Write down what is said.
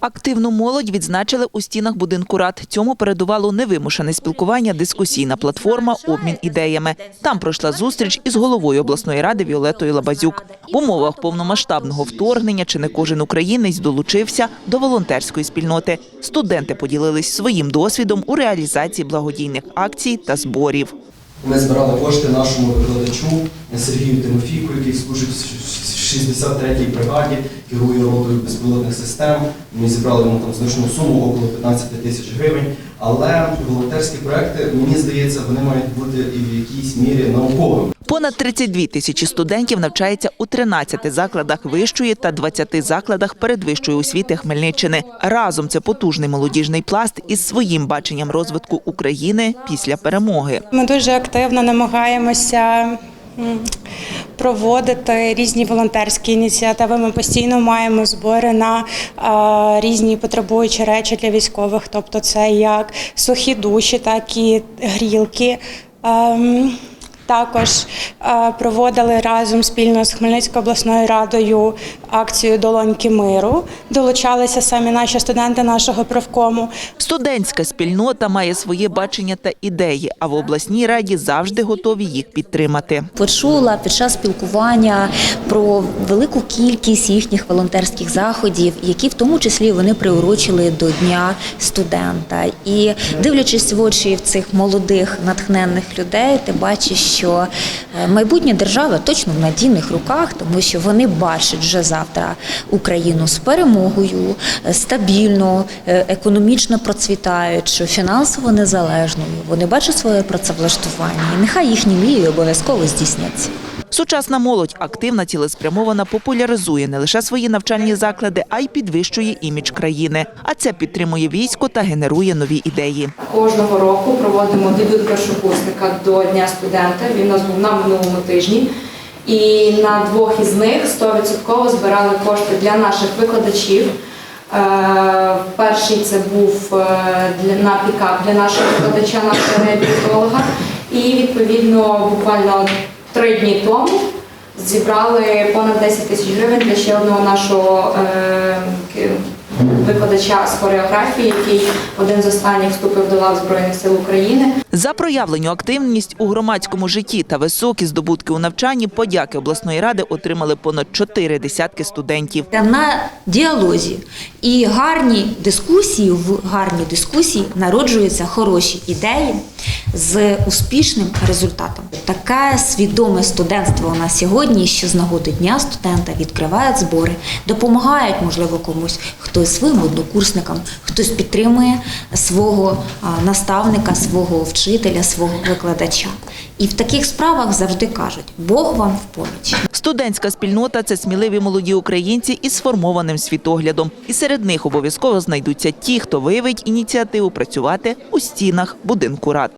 Активну молодь відзначили у стінах будинку рад. Цьому передувало невимушене спілкування, дискусійна платформа, обмін ідеями. Там пройшла зустріч із головою обласної ради Віолетою Лабазюк. В умовах повномасштабного вторгнення чи не кожен українець долучився до волонтерської спільноти. Студенти поділились своїм досвідом у реалізації благодійних акцій та зборів. Ми збирали кошти нашому викладачу Сергію Тимофійку, який служить 63-й бригаді, керує ротою безпілотних систем. Ми зібрали йому там значну суму, около 15 тисяч гривень. Але волонтерські проекти, мені здається, вони мають бути і в якійсь мірі науковими. Понад 32 тисячі студентів навчається у 13 закладах вищої та 20 закладах передвищої освіти Хмельниччини. Разом це потужний молодіжний пласт із своїм баченням розвитку України після перемоги. Ми дуже активно намагаємося проводити різні волонтерські ініціативи. Ми постійно маємо збори на різні потребуючі речі для військових, тобто це як сухі душі, так і грілки. Ем, також проводили разом спільно з Хмельницькою обласною радою акцію Долоньки миру. Долучалися самі наші студенти нашого профкому. Студентська спільнота має своє бачення та ідеї, а в обласній раді завжди готові їх підтримати. Почула під час спілкування про велику кількість їхніх волонтерських заходів, які в тому числі вони приурочили до Дня студента. І дивлячись в очі цих молодих натхненних людей, ти бачиш, що е, майбутнє держави точно в надійних руках, тому що вони бачать вже завтра Україну з перемогою, е, стабільно, е, економічно процвітаючу, фінансово незалежною. Вони бачать своє працевлаштування, і нехай їхні мрії обов'язково здійсняться. Сучасна молодь активна, цілеспрямована, популяризує не лише свої навчальні заклади, а й підвищує імідж країни. А це підтримує військо та генерує нові ідеї. Кожного року проводимо дебют першокурсника до Дня студента. Він у нас був на минулому тижні. І на двох із них 100% збирали кошти для наших викладачів. Е, Перший це був е, на пікап для нашого викладача, нашого реабілітолога. І відповідно буквально три дні тому зібрали понад 10 тисяч гривень для ще одного нашого е, викладача з хореографії, який один з останніх вступив до лав Збройних сил України. За проявлену активність у громадському житті та високі здобутки у навчанні подяки обласної ради отримали понад чотири десятки студентів. на діалозі і гарні дискусії в гарні дискусії народжуються хороші ідеї з успішним результатом. Таке свідоме студентство у нас сьогодні, що з нагоди дня студента відкривають збори, допомагають, можливо, комусь хтось своїм однокурсникам, хтось підтримує свого наставника, свого вчителя, свого викладача. І в таких справах завжди кажуть: Бог вам в поміч. Студентська спільнота це сміливі молоді українці із сформованим світоглядом. І серед них обов'язково знайдуться ті, хто виявить ініціативу працювати у стінах будинку рад.